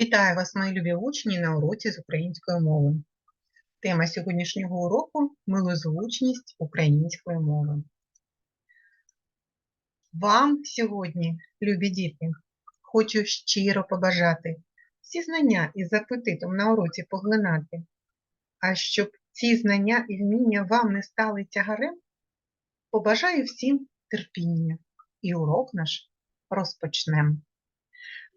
Вітаю вас, мої любі учні, на уроці з української мови. Тема сьогоднішнього уроку милозвучність української мови. Вам сьогодні, любі діти, хочу щиро побажати всі знання із апетитом на уроці поглинати, а щоб ці знання і вміння вам не стали тягарем, побажаю всім терпіння і урок наш розпочнемо.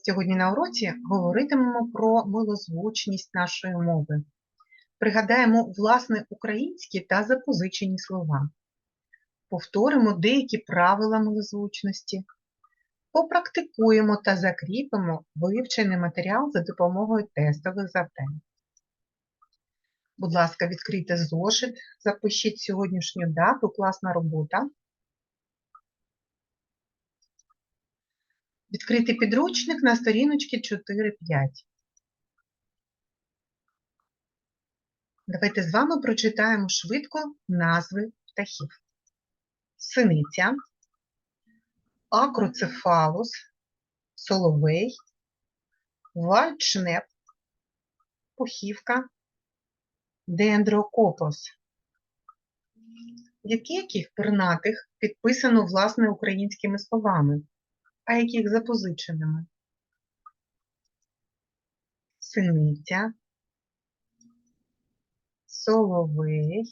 Сьогодні на уроці говоритимемо про милозвучність нашої мови. Пригадаємо власне українські та запозичені слова. Повторимо деякі правила милозвучності. Попрактикуємо та закріпимо вивчений матеріал за допомогою тестових завдань. Будь ласка, відкрийте зошит, запишіть сьогоднішню дату, класна робота. Відкрити підручник на сторіночці 4-5. Давайте з вами прочитаємо швидко назви птахів. Синиця, акроцефалус, соловей, вальчнеп, пухівка, дендрокопос. Які яких пернатих підписано власне українськими словами? А яких запозиченими? Синиця, соловей,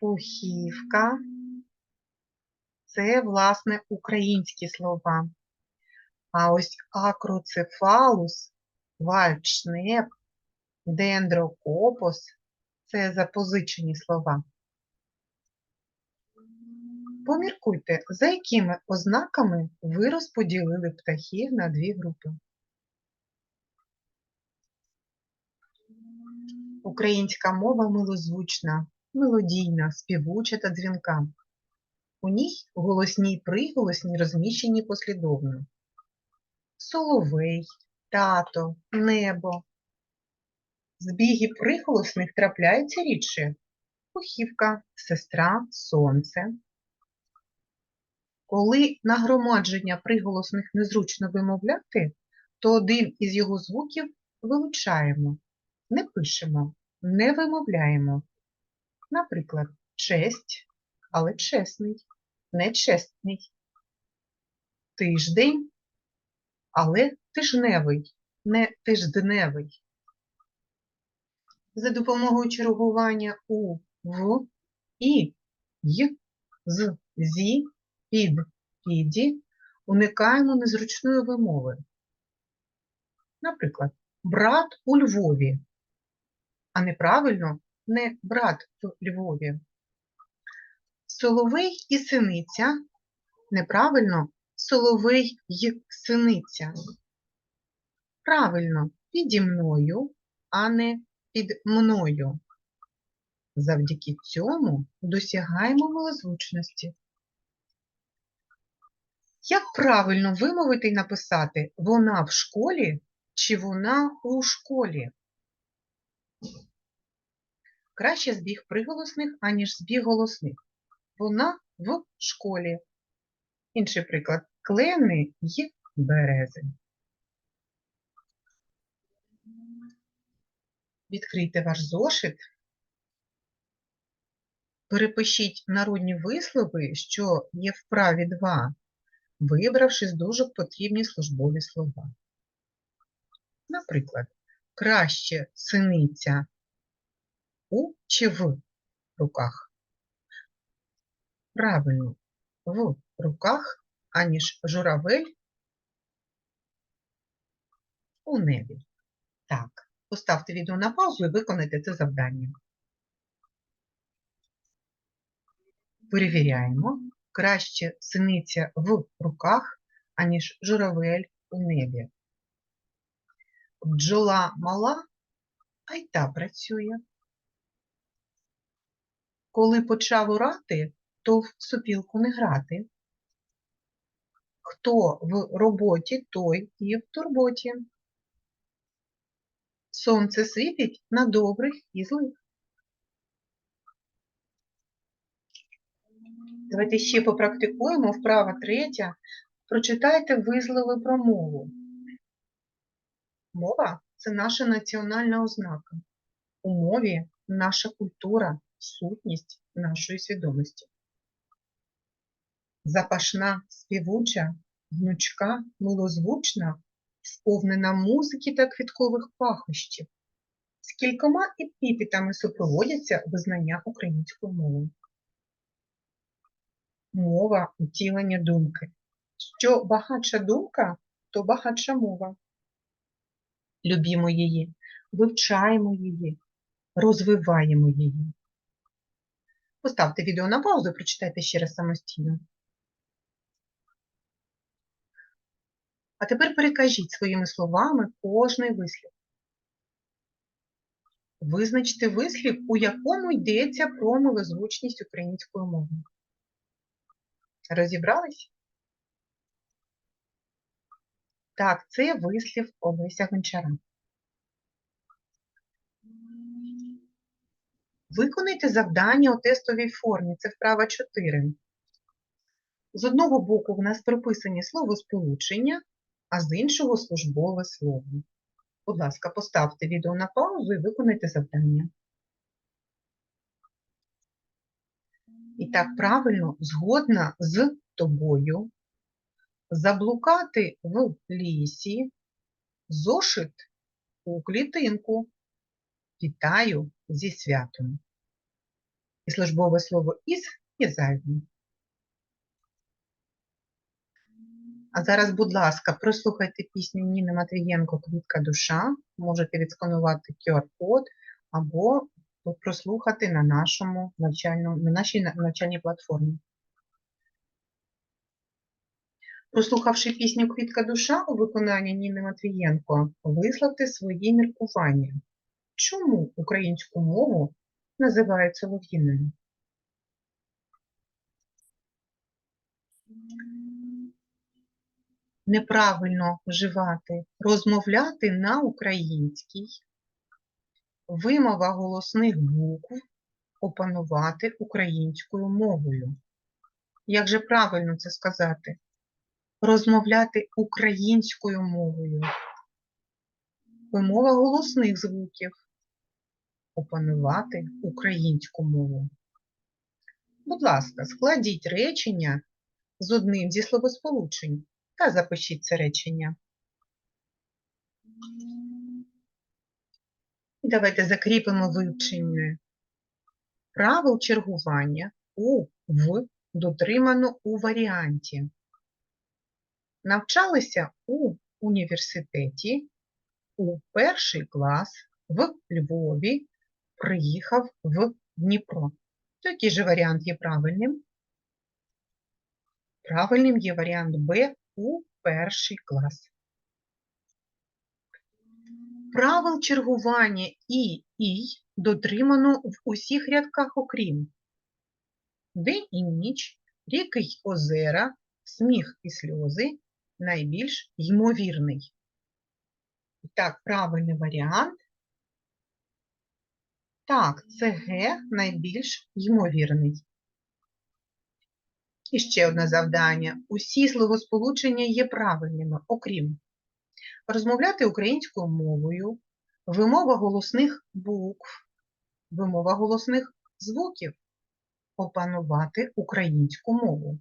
пухівка. Це, власне, українські слова. А ось акроцефалус, вальчнеп, дендрокопос це запозичені слова. Поміркуйте, за якими ознаками ви розподілили птахів на дві групи. Українська мова милозвучна, мелодійна, співуча та дзвінка. У ній голосні й приголосні розміщені послідовно. Соловей, тато, небо. Збіги приголосних трапляються рідше. Пухівка, сестра, сонце. Коли нагромадження приголосних незручно вимовляти, то один із його звуків вилучаємо, не пишемо, не вимовляємо. Наприклад, честь, але чесний, нечесний. Тиждень, але тижневий, не тижденевий. За допомогою чергування у, в, і, й, з, зі під, піді уникаємо незручної вимови. Наприклад, брат у Львові, а неправильно не брат в Львові. Соловей і синиця. Неправильно соловей й синиця. Правильно піді мною, а не під мною. Завдяки цьому досягаємо милозвучності. Як правильно вимовити і написати вона в школі чи вона у школі? Краще збіг приголосних, аніж збіг голосних. Вона в школі. Інший приклад клени й берези. Відкрийте ваш зошит. Перепишіть народні вислови, що є в праві 2 вибравши з дужок потрібні службові слова. Наприклад, краще синиця у чи в руках. Правильно, в руках, аніж журавель у небі. Так, поставте відео на паузу і виконайте це завдання. Перевіряємо краще синиця в руках, аніж журавель у небі. Бджола мала, а й та працює. Коли почав урати, то в сопілку не грати. Хто в роботі, той і в турботі. Сонце світить на добрих і злих. Давайте ще попрактикуємо вправа третя. Прочитайте вислови про мову. Мова це наша національна ознака. У мові наша культура, сутність нашої свідомості. Запашна, співуча, гнучка, милозвучна, сповнена музики та квіткових пахощів. З кількома епітетами супроводяться визнання української мови. Мова утілення думки. Що багатша думка, то багатша мова. Любімо її, вивчаємо її, розвиваємо її. Поставте відео на паузу прочитайте ще раз самостійно. А тепер перекажіть своїми словами кожний вислів. Визначте вислів, у якому йдеться про милозвучність української мови. Розібрались? Так, це вислів Олеся Гончара. Виконайте завдання у тестовій формі. Це вправа 4. З одного боку в нас прописані словосполучення, а з іншого службове слово. Будь ласка, поставте відео на паузу і виконайте завдання. І так правильно, згодна з тобою, заблукати в лісі, зошит у клітинку. Вітаю зі святом. І службове слово із і зайвим. А зараз, будь ласка, прослухайте пісню Ніни Матвієнко Квітка душа. Можете відсканувати QR-код або прослухати на, нашому на нашій навчальній платформі. Прослухавши пісню Квітка душа у виконанні Ніни Матвієнко, висловте свої міркування. Чому українську мову називають солов'їною? Неправильно вживати, розмовляти на українській, вимова голосних букв, опанувати українською мовою. Як же правильно це сказати? Розмовляти українською мовою. Вимова голосних звуків. Опанувати українську мову. Будь ласка, складіть речення з одним зі словосполучень та запишіть це речення. Давайте закріпимо вивчення правил чергування у в дотримано у варіанті. Навчалися у університеті у перший клас в Львові, приїхав в Дніпро. То який же варіант є правильним? Правильним є варіант Б у перший клас. Правил чергування і і дотримано в усіх рядках окрім день і ніч, ріки й озера, сміх і сльози найбільш ймовірний. І Так, правильний варіант. Так, це Г найбільш ймовірний. І ще одне завдання. Усі словосполучення є правильними, окрім розмовляти українською мовою, вимова голосних букв, вимова голосних звуків, опанувати українську мову.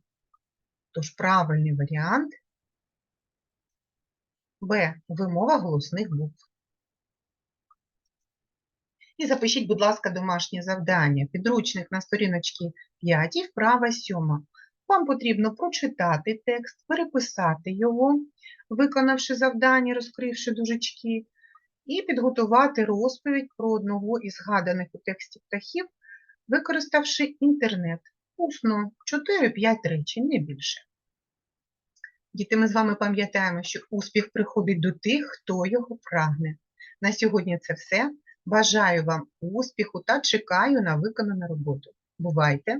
Тож правильний варіант Б. Вимова голосних букв. І запишіть, будь ласка, домашнє завдання. Підручник на сторіночці 5, вправа 7. Вам потрібно прочитати текст, переписати його, виконавши завдання, розкривши дужечки, і підготувати розповідь про одного із згаданих у тексті птахів, використавши інтернет. Усно 4-5 речень, не більше. Діти, ми з вами пам'ятаємо, що успіх приходить до тих, хто його прагне. На сьогодні це все. Бажаю вам успіху та чекаю на виконану роботу. Бувайте!